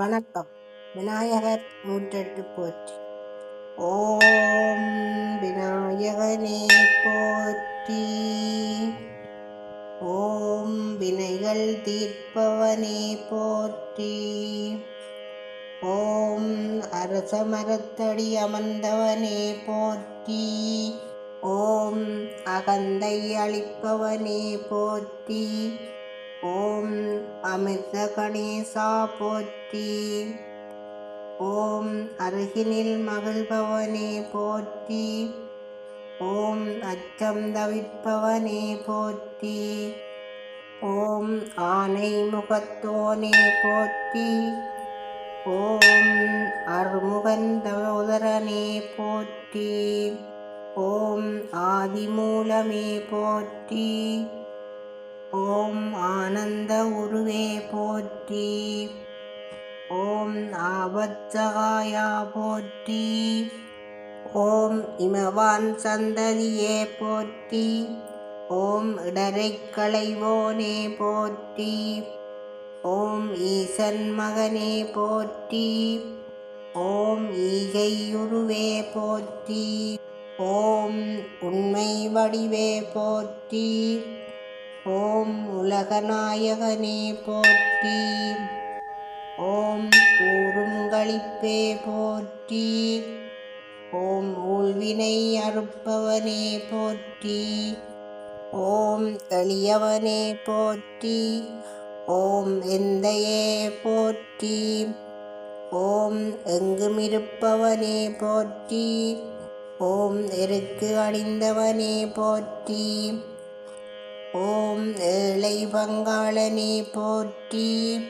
வணக்கம். விநாயகர் நூற்றெட்டு போற்றி. ஓம் விநாயகனே போற்றி. ஓம் வினைகள் தீர்ப்பவனே போற்றி. ஓம் அரச மரத்தடி அமர்ந்தவனே போற்றி. ஓம் அகந்தை அளிப்பவனே போற்றி. ஓம் அமிர்த கணேசா போற்றி ஓம் அருகினில் மகிழ்பவனே போற்றி. ஓம் அச்சம் தவிப்பவனே போற்றி. ஓம் ஆனை முகத்தோனே போற்றி. ஓம் அருமுகந்தோதரனே போற்றி. ஓம் ஆதிமூலமே போற்றி. ஓம் ஆனந்த உருவே போற்றி. ஓம் ஆபத்சகாயா போற்றி. ஓம் இமவான் சந்ததியே போற்றி. ஓம் இடரை களைவோனே போற்றி. ஓம் ஈசன் மகனே போற்றி. ஓம் ஈகையுருவே போற்றி. ஓம் உண்மை வடிவே போற்றி. ஓம் உலகநாயகனே போற்றி. ஓம் கூறுங்களிப்பே போற்றி. ஓம் ஊழ்வினை அறுப்பவனே போற்றி. ஓம் எளியவனே போற்றி. ஓம் எந்தையே போற்றி. ஓம் எங்குமிருப்பவனே போற்றி. ஓம் எருக்கு அணிந்தவனே போற்றி. ஓம் ஏழை பங்காளனே போற்றி.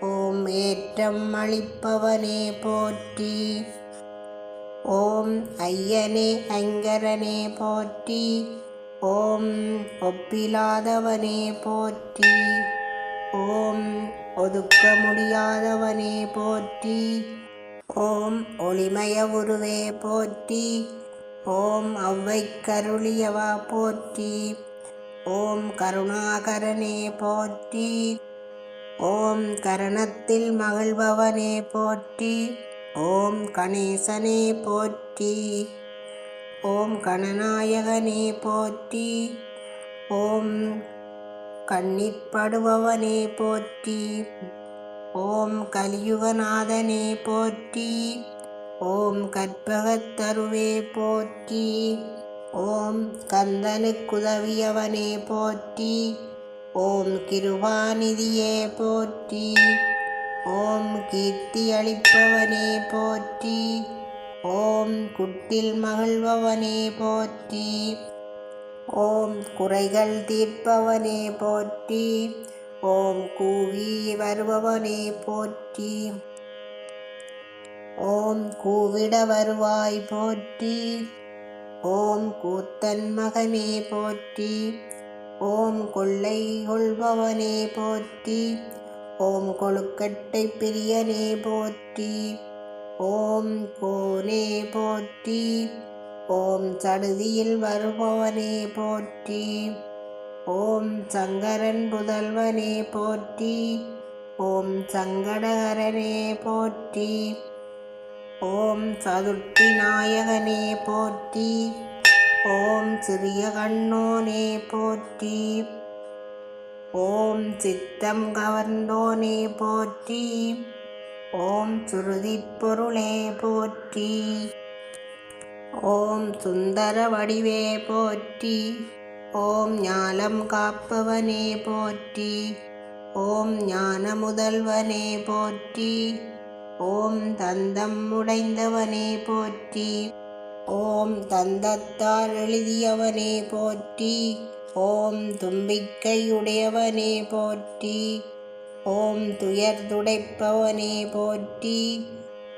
ஓம் ஏற்றம் அளிப்பவனே போற்றி. ஓம் ஐயனே ஐங்கரனே போற்றி. ஓம் ஒப்பிலாதவனே போற்றி. ஓம் ஒதுக்க முடியாதவனே போற்றி. ஓம் ஒளிமய உருவே போற்றி. ஓம் அவ்வை கருளியவா போற்றி. ஓம் கருணாகரனே போற்றி. ஓம் கரணத்தில் மகிழ்பவனே போற்றி. ஓம் கணேசனே போற்றி. ஓம் கணநாயகனே போற்றி. ஓம் கண்ணிற்படுபவனே போற்றி. ஓம் கலியுகநாதனே போற்றி. ஓம் கற்பகத்தருவே போற்றி. ஓம் கந்தனுக்குதவியவனே போற்றி ஓம் கிருபாநிதியே போற்றி ஓம் கீர்த்தி அளிப்பவனே போற்றி ஓம் குட்டில் மகிழ்பவனே போற்றி ஓம் குறைகள் தீர்ப்பவனே போற்றி ஓம் கூவி வருபவனே போற்றி ஓம் கூவிட வருவாய் போற்றி ஓம் கூத்தன் மகனே போற்றி. ஓம் கொள்ளை கொள்பவனே போற்றி. ஓம் கொழுக்கட்டை பிரியனே போற்றி. ஓம் கோனே போற்றி. ஓம் சடுதியில் வருபவனே போற்றி. ஓம் சங்கரன் புதல்வனே போற்றி. ஓம் சங்கடகரனே போற்றி. ஓம் சதுர்த்தி நாயகனே போற்றி. ஓம் சிறிய கண்ணோனே போற்றி. ஓம் சித்தம் கவர்ந்தோனே போற்றி. ஓம் சுருதி பொருளே போற்றி. ஓம் சுந்தர வடிவே போற்றி. ஓம் ஞானம் காப்பவனே போற்றி. ஓம் ஞான முதல்வனே போற்றி. ஓம் தந்தம் உடைந்தவனே போற்றி. ஓம் தந்தத்தால் எழுதியவனே போற்றி. ஓம் தும்பிக்கையுடையவனே போற்றி. ஓம் துயர் துடைப்பவனே போற்றி.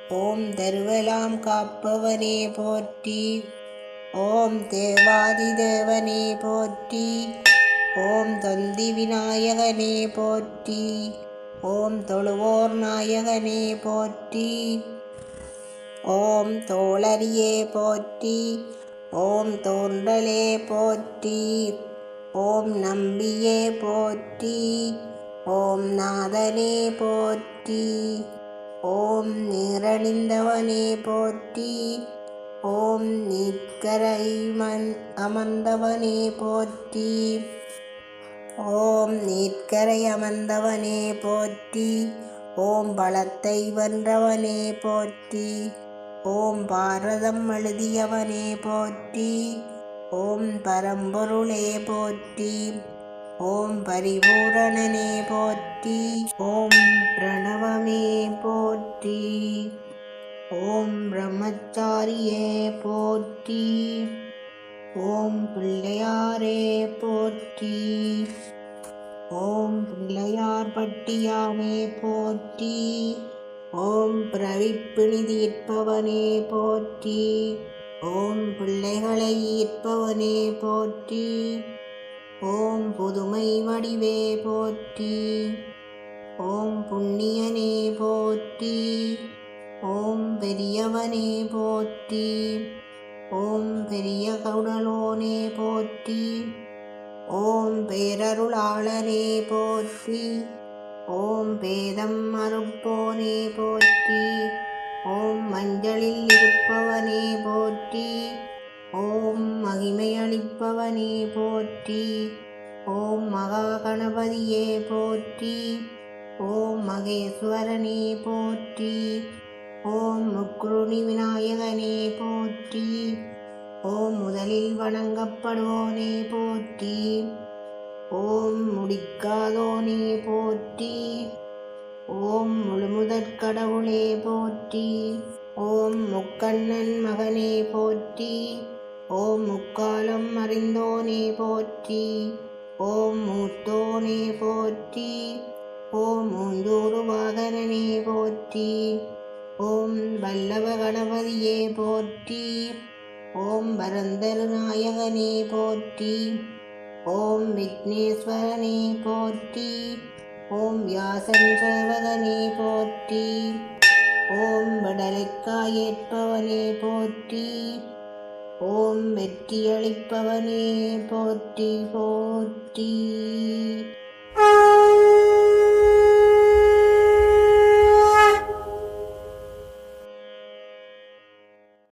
ஓம் தருவலாம் காப்பவனே போற்றி. ஓம் தேவாதி தேவனே போற்றி. ஓம் தொந்தி விநாயகனே போற்றி. ஓம் தொழுவோர் நாயகனே போற்றி. ஓம் தோழரியே போற்றி. ஓம் தோன்றலே போற்றி. ஓம் நம்பியே போற்றி. ஓம் நாதனே போற்றி. ஓம் நீரணிந்தவனே போற்றி. ஓம் நீட்கரை மண் அமர்ந்தவனே போற்றி. ஓம் நீட்கரை அமர்ந்தவனே போற்றி. ஓம் பலத்தை வென்றவனே போற்றி. ஓம் பாரதம் எழுதியவனே போற்றி. ஓம் பரம்பொருளே போற்றி. ஓம் பரிபூரணனே போற்றி. ஓம் பிரணவமே போற்றி. ஓம் பிரம்மச்சாரியே போற்றி. ஓம் பிள்ளையாரே போற்றி. ஓம் பிள்ளையார் பட்டியாமே போற்றி. ஓம் பிரவிப்பிணி தீர்ப்பவனே போற்றி. ஓம் பிள்ளைகளை ஈர்ப்பவனே போற்றி. ஓம் புதுமை வடிவே போற்றி. ஓம் புண்ணியனே போற்றி. ஓம் பெரியவனே போற்றி. ஓம் பெரிய கவுடலோனே போற்றி. ஓம் பேரருளாளனே போற்றி. ஓம் பேதம் மறுப்போனே போற்றி. ஓம் மஞ்சளில் இருப்பவனே போற்றி. ஓம் மகிமையளிப்பவனே போற்றி. ஓம் மகா கணபதியே போற்றி. ஓம் மகேஸ்வரனே போற்றி. ஓம் முக்ருணி விநாயகனே போற்றி. ஓம் முதலில் வணங்கப்படுவோனே போற்றி. ஓம் முடிக்காதோனே போற்றி. ஓம் முழுமுதற் கடவுளே போற்றி. ஓம் முக்கண்ணன் மகனே போற்றி. ஓம் முக்காலம் அறிந்தோனே போற்றி. ஓம் மூத்தோனே போற்றி. ஓம் மூஞ்சூறு வாகனனே போற்றி. ஓம் வல்லவ கணபதியே போற்றி. ஓம் பரந்தர் நாயகனே போற்றி. ஓம் விக்னேஸ்வரனே போற்றி. ஓம் வியாசன் சேவகனே போற்றி. ஓம் வடலைக்காயேற்பவனே போற்றி. ஓம் வெற்றியளிப்பவனே போற்றி போற்றி.